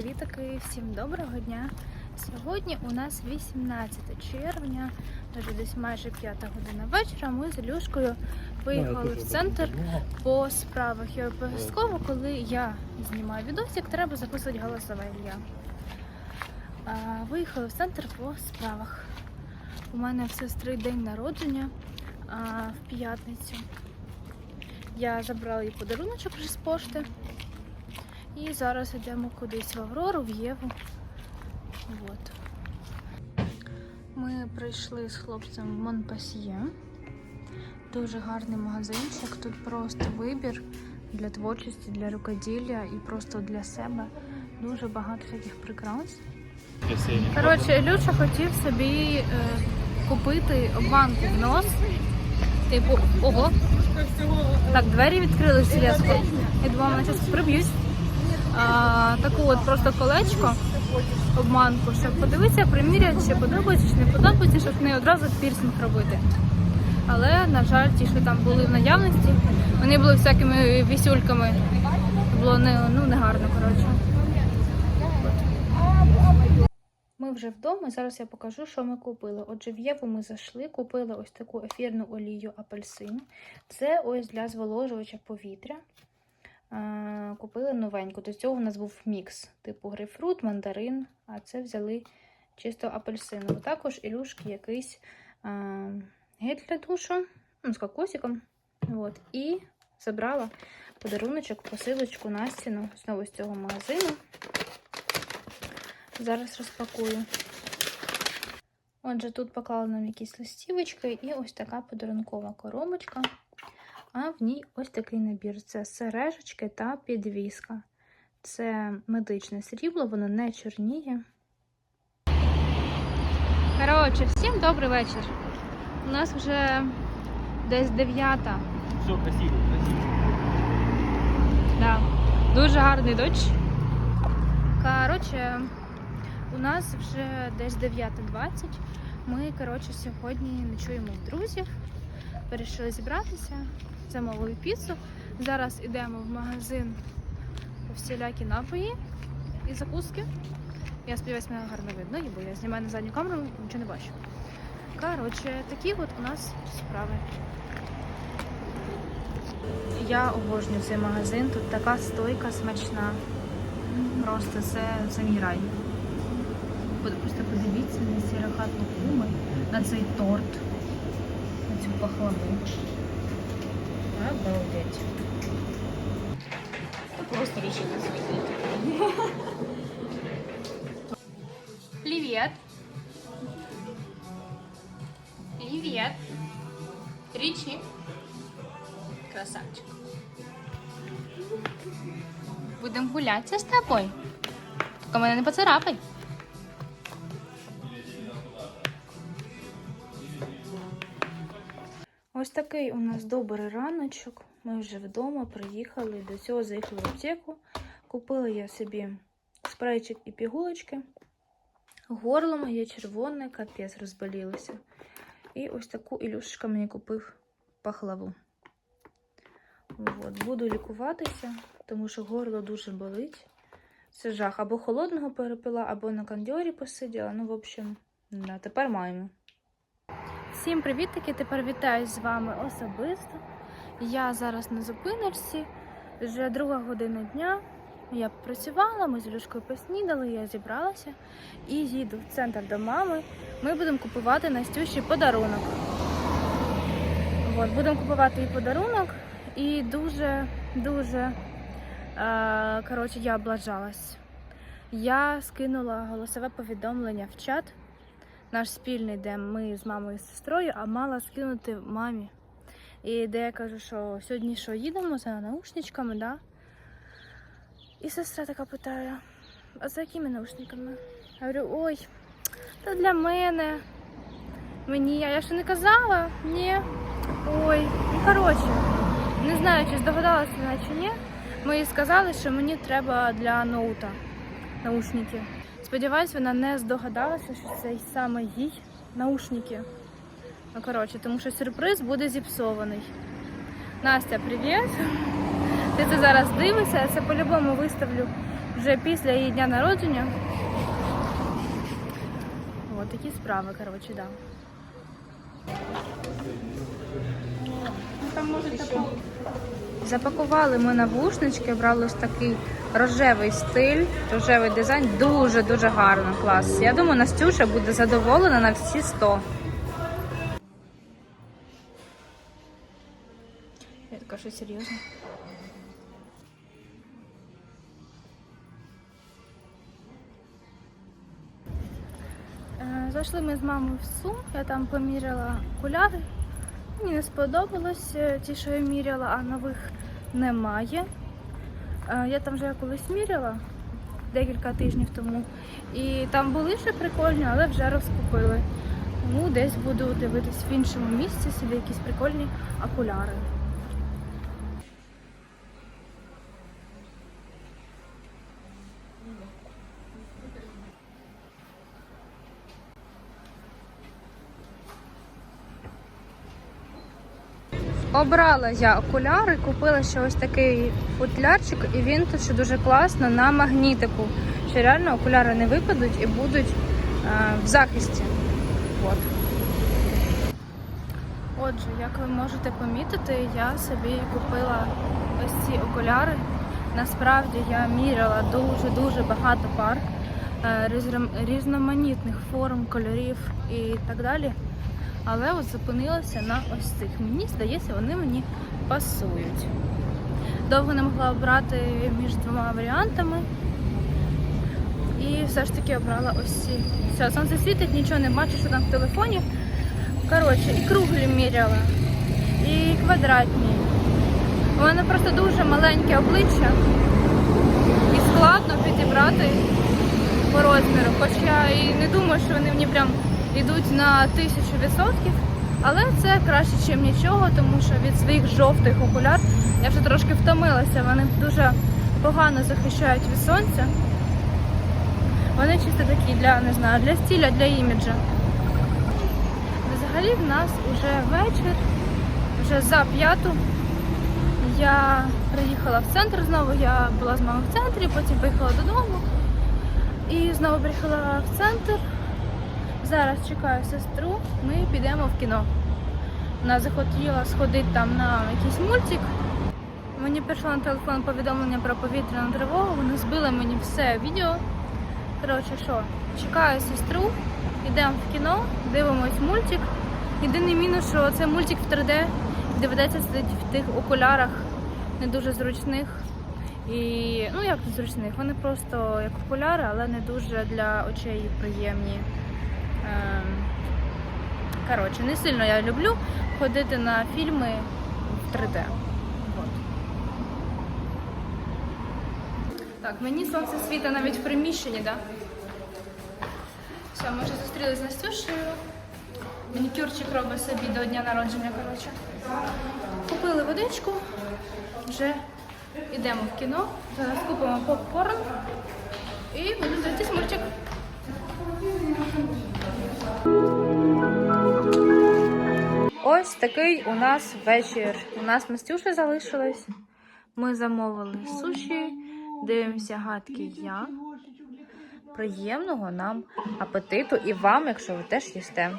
привітки! Всім доброго дня! Сьогодні у нас 18 червня, вже десь майже 5 година вечора. Ми з Ілюшкою виїхали в центр по справах. І обов'язково, коли я знімаю відосик, треба записувати голосове. А, Виїхали в центр по справах. У мене в сестри день народження а, в п'ятницю. Я забрала їй подаруночок вже з пошти. І зараз йдемо кудись в Аврору, в Єву. От. Ми прийшли з хлопцем в Монпасьє. Дуже гарний магазинчик. Тут просто вибір для творчості, для рукоділля і просто для себе. Дуже багато всяких прикрас. Коротше, Ілюша хотів собі е, купити обманку в нос. Типу, ого. Так, двері відкрилися різко. Я думала, зараз приб'ють. А, таку от просто колечко, обманку, щоб подивитися, приміряти, чи подобається, чи не подобається, щоб не одразу пірсинг робити. Але, на жаль, ті, що там були в наявності, вони були всякими вісюльками. Було не, ну, негарно, коротше. Ми вже вдома, зараз я покажу, що ми купили. Отже, в Єву ми зайшли, купили ось таку ефірну олію апельсин. Це ось для зволожувача повітря. Купили новеньку. До цього у нас був мікс, типу грейпфрут, мандарин, а це взяли чисто апельсинову. Також ілюшки якийсь гель для душу ну, з кокосиком. От. І забрала подаруночок, посилочку на стіну знову з цього магазину. Зараз розпакую. Отже, тут поклали нам якісь листівочки і ось така подарункова коробочка. А в ній ось такий набір: це сережечки та підвіска. Це медичне срібло, воно не чорніє. Коротше, всім добрий вечір. У нас вже десь дев'ята. Все красиво, красиво. Да. Дуже гарний дощ. Коротше, у нас вже десь 9.20. Ми, коротше, сьогодні ночуємо в друзів. Вирішили зібратися, замовили піцу. Зараз йдемо в магазин всілякі напої і закуски. Я сподіваюся, мене гарно видно, бо я знімаю на задню камеру, нічого не бачу. Коротше, такі от у нас справи. Я обожнюю цей магазин, тут така стойка смачна. Просто це, це мій рай. Просто подивіться на ці куми, на цей торт, цю пахлаву. Обалдеть. Просто решили сходить. Привет. Привет. Ричи. Красавчик. Будем гулятися з тобою. Тільки мене не поцарапай. Ось такий у нас добрий раночок. Ми вже вдома приїхали. До цього заїхали в аптеку. Купила я собі спрейчик і пігулочки. Горло моє червоне, капець розболілося. І ось таку Ілюшечка мені купив пахлаву. От, буду лікуватися, тому що горло дуже болить. Це жах. Або холодного перепила, або на кондьорі посиділа. Ну, в общем, да, тепер маємо. Всім привітики! Тепер вітаю з вами особисто. Я зараз на зупиночці, вже друга година дня. Я працювала, ми з Люшкою поснідали, я зібралася і їду в центр до мами. Ми будемо купувати Настюші подарунок. От, будемо купувати їй подарунок і дуже, дуже е, коротше, я облажалась. Я скинула голосове повідомлення в чат, наш спільний, де ми з мамою і сестрою, а мала скинути мамі. І де я кажу, що сьогодні що їдемо за наушничками, да? І сестра така питає, а за якими наушниками? Я говорю, ой, це для мене. Мені, а я що не казала? Ні. Ой, ну коротше, не знаю, чи здогадалася вона чи ні. Ми їй сказали, що мені треба для ноута наушники. Сподіваюсь, вона не здогадалася, що це саме їй наушники. Ну, коротше, тому що сюрприз буде зіпсований. Настя, привіт! Ти це зараз дивишся, я це по-любому виставлю вже після її дня народження. Ось такі справи, коротше, да. Там може. Запакували ми навушнички, брали ось такий рожевий стиль, рожевий дизайн. Дуже-дуже гарно, клас. Я думаю, Настюша буде задоволена на всі 100. Я така що серйозно. Е, Зайшли ми з мамою в Сум, я там поміряла окуляри. Мені не сподобалось е, ті, що я міряла, а нових немає. Е, Я там вже колись міряла декілька тижнів тому. І там були ще прикольні, але вже розкупили. Тому десь буду дивитись в іншому місці собі якісь прикольні окуляри. Обрала я окуляри, купила ще ось такий футлярчик, і він тут ще дуже класно на магнітику. Що реально окуляри не випадуть і будуть е, в захисті. От. Отже, як ви можете помітити, я собі купила ось ці окуляри. Насправді я міряла дуже-дуже багато пар е, різноманітних форм, кольорів і так далі. Але от зупинилася на ось цих. Мені здається, вони мені пасують. Довго не могла обрати між двома варіантами. І все ж таки обрала ось ці. Все, сонце світить, нічого не бачу, що там в телефоні. Коротше, і круглі міряла, і квадратні. У мене просто дуже маленьке обличчя і складно підібрати по розміру. Хоч я і не думаю, що вони мені прям йдуть на тисячу відсотків. Але це краще, ніж нічого, тому що від своїх жовтих окуляр я вже трошки втомилася. Вони дуже погано захищають від сонця. Вони чисто такі для, не знаю, для стиля, для іміджа. Взагалі в нас вже вечір, вже за п'яту. Я приїхала в центр знову, я була з мамою в центрі, потім поїхала додому і знову приїхала в центр. Зараз чекаю сестру, ми підемо в кіно. Вона захотіла сходити там на якийсь мультик. Мені прийшло на телефон повідомлення про повітряну тривогу, вони збили мені все відео. Коротше, що, чекаю сестру, йдемо в кіно, дивимось мультик. Єдиний мінус, що це мультик в 3D, доведеться сидіти в тих окулярах не дуже зручних. І ну як зручних, вони просто як окуляри, але не дуже для очей приємні. Ем, Коротше, не сильно я люблю ходити на фільми в 3D. От. Так, мені сонце світа навіть в приміщенні, так? Да? Все, ми вже зустрілися з Настюшею. Манікюрчик робить собі до дня народження, коротше. Купили водичку, вже йдемо в кіно, зараз купимо попкорн і будемо дивитись мультик. Ось такий у нас вечір. У нас Мастюша залишилась. Ми замовили суші, дивимося гадки я. Приємного нам апетиту і вам, якщо ви теж їсте.